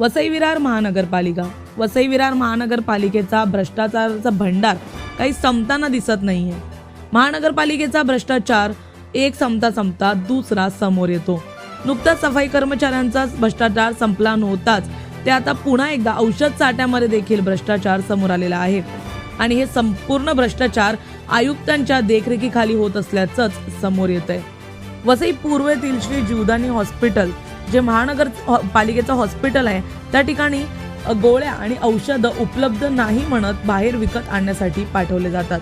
वसई विरार महानगरपालिका. वसई विरार महानगरपालिकेचा भ्रष्टाचाराचा भंडार काही संपताना दिसत नाही आहे महानगरपालिकेचा भ्रष्टाचार एक संपता संपता दुसरा समोर येतो. नुकताच सफाई कर्मचाऱ्यांचा भ्रष्टाचार संपला नव्हताच. ते आता पुन्हा एकदा औषध साठ्यामध्ये देखील भ्रष्टाचार समोर आलेला आहे. आणि हे संपूर्ण भ्रष्टाचार आयुक्तांच्या देखरेखीखाली होत असल्याचंच समोर येत आहे वसई पूर्वेतील श्री जीवदानी हॉस्पिटल जे महानगर पालिकेचं हॉस्पिटल आहे त्या ठिकाणी गोळ्या आणि औषधं उपलब्ध नाही म्हणत बाहेर विकत आणण्यासाठी पाठवले जातात.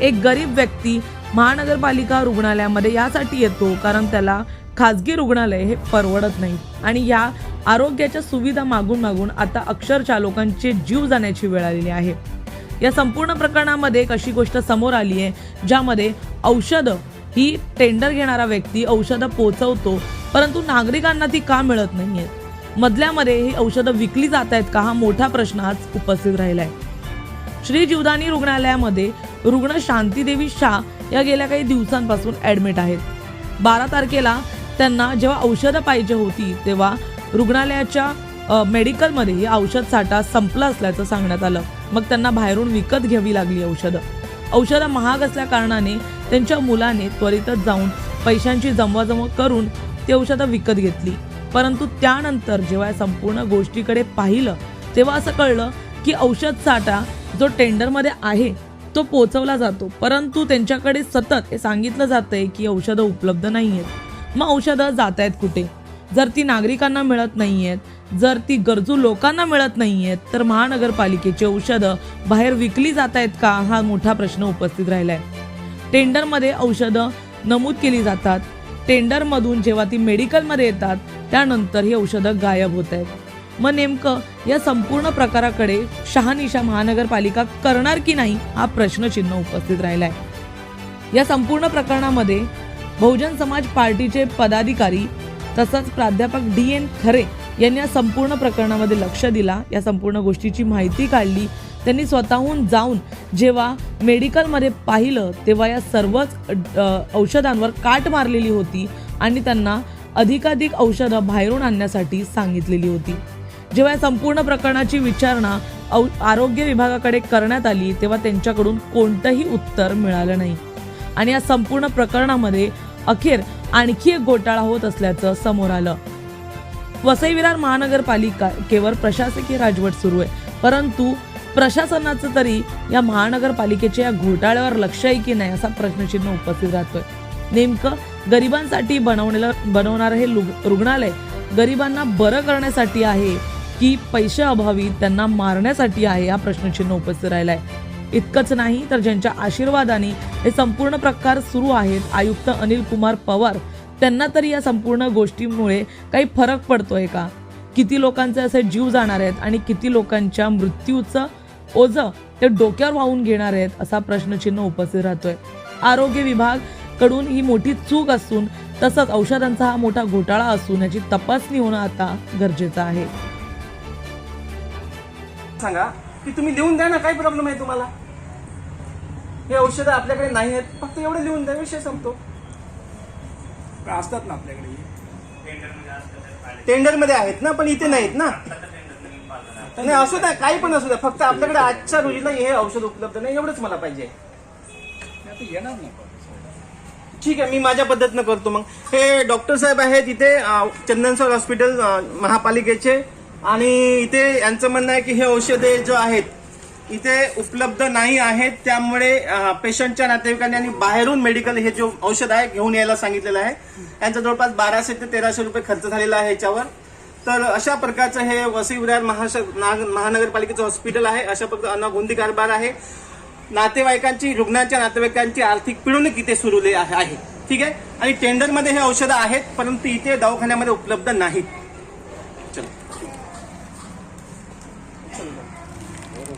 एक गरीब व्यक्ती महानगरपालिका रुग्णालयामध्ये यासाठी येतो कारण त्याला खाजगी रुग्णालय हे परवडत नाही. आणि या आरोग्याच्या सुविधा मागून मागून आता अक्षरशः लोकांचे जीव जाण्याची वेळ आलेली आहे. या संपूर्ण प्रकरणामध्ये एक अशी गोष्ट समोर आली आहे ज्यामध्ये औषधं ही टेंडर घेणारा व्यक्ती औषधं पोचवतो परंतु नागरिकांना ती का मिळत नाही आहेत मधल्यामध्ये ही औषधं विकली जात आहेत का हा मोठा प्रश्न आज उपस्थित राहिला आहे श्री जीवदानी रुग्णालयामध्ये रुग्ण शांतीदेवी शाह या गेल्या काही दिवसांपासून ॲडमिट आहेत. बारा तारखेला त्यांना जेव्हा औषधं पाहिजे होती तेव्हा रुग्णालयाच्या मेडिकलमध्ये हे औषध साठा संपला असल्याचं सांगण्यात आलं. मग त्यांना बाहेरून विकत घ्यावी लागली औषधं. औषधं महाग असल्या कारणाने त्यांच्या मुलाने त्वरितच जाऊन पैशांची जमवाजमव करून ती औषधं विकत घेतली. परंतु त्यानंतर जेव्हा या संपूर्ण गोष्टीकडे पाहिलं तेव्हा असं कळलं की औषध साठा जो टेंडरमध्ये आहे तो पोचवला जातो. परंतु त्यांच्याकडे सतत हे सांगितलं जातं आहे की औषधं उपलब्ध नाही आहेत मग औषधं जात आहेत कुठे? जर ती नागरिकांना मिळत नाही आहेत जर ती गरजू लोकांना मिळत नाही आहेत तर महानगरपालिकेची औषधं बाहेर विकली जात आहेत का? हा मोठा प्रश्न उपस्थित राहिला आहे टेंडरमध्ये औषधं नमूद केली जातात. टेंडरमधून जेव्हा ती मेडिकलमध्ये येतात त्यानंतर ही औषधं गायब होत आहेत. मग नेमकं या संपूर्ण प्रकाराकडे शहानिशा महानगरपालिका करणार की नाही हा प्रश्नचिन्ह उपस्थित राहिला आहे या संपूर्ण प्रकरणामध्ये बहुजन समाज पार्टीचे पदाधिकारी तसंच प्राध्यापक डी एन खरे यांनी या संपूर्ण प्रकरणामध्ये लक्ष दिला या संपूर्ण गोष्टीची माहिती काढली त्यांनी स्वतःहून जाऊन जेव्हा मेडिकलमध्ये पाहिलं तेव्हा या सर्वच औषधांवर काट मारलेली होती आणि त्यांना अधिकाधिक औषधं बाहेरून आणण्यासाठी सांगितलेली होती. जेव्हा या संपूर्ण प्रकरणाची विचारणा औ आरोग्य विभागाकडे करण्यात आली तेव्हा त्यांच्याकडून कोणतंही उत्तर मिळालं नाही. आणि या संपूर्ण प्रकरणामध्ये अखेर आणखी एक घोटाळा होत असल्याचं समोर आलं. वसई विरार महानगरपालिका केवळ प्रशासकीय राजवट सुरू आहे. परंतु प्रशासनाचं तरी या महानगरपालिकेच्या या घोटाळ्यावर लक्ष आहे की नाही असा प्रश्नचिन्ह उपस्थित राहतोय. नेमकं गरिबांसाठी बनवलेलं बनवणारं हे रुग्णालय गरिबांना बरं करण्यासाठी आहे की पैशा अभावी त्यांना मारण्यासाठी आहे हा प्रश्नचिन्ह उपस्थित राहिलाय. इतकंच नाही तर ज्यांच्या आशीर्वादाने हे संपूर्ण प्रकार सुरू आहेत आयुक्त अनिल कुमार पवार त्यांना तरी या संपूर्ण गोष्टीमुळे काही फरक पडतोय का? किती लोकांचे असे जीव जाणार आहेत आणि किती लोकांच्या मृत्यूचं ओझं ते डोक्यावर वाहून घेणार आहेत असा प्रश्नचिन्ह उपस्थित राहतोय. आरोग्य विभागकडून ही मोठी चूक असून तसंच औषधांचा हा मोठा घोटाळा असून याची तपासणी होणं आता गरजेचं आहे. सांगा की तुम्ही लिहून द्या ना काय प्रॉब्लेम आहे तुम्हाला? हे औषधं आपल्याकडे नाही आहेत फक्त एवढं लिहून द्या विषय संपतो. असतात ना आपल्याकडे. टेंडरमध्ये आहेत ना पण इथे नाहीत ना? नाही असू द्या काही पण असू द्या. फक्त आपल्याकडे आजच्या रोजीला हे औषध उपलब्ध नाही एवढंच मला पाहिजे. आता येणार नाही. ठीक आहे मी माझ्या पद्धतीनं करतो मग. हे डॉक्टर साहेब आहेत इथे चंदनसर हॉस्पिटल महापालिकेचे. आणि इथे यांचं म्हणणं आहे की हे औषधे जो आहेत इथे उपलब्ध नाही आहेत. त्यामुळे पेशंटच्या नातेवाईकांनी आणि बाहेरून मेडिकल हे जो औषध आहे घेऊन यायला सांगितलेलं आहे. यांचा जवळपास बाराशे ते तेराशे रुपये खर्च झालेला आहे याच्यावर. तर अशा प्रकारचं हे वसई विरार महाश नाग- महानगरपालिकेचं हॉस्पिटल आहे. अशा प्रकारचा गोंदी कारभार आहे. नातेवाईकांची रुग्णांच्या नातेवाईकांची आर्थिक पिळवणूक इथे सुरू आहे. ठीक आहे? आणि टेंडरमध्ये हे औषधं आहेत परंतु इथे दवाखान्यामध्ये उपलब्ध नाहीत.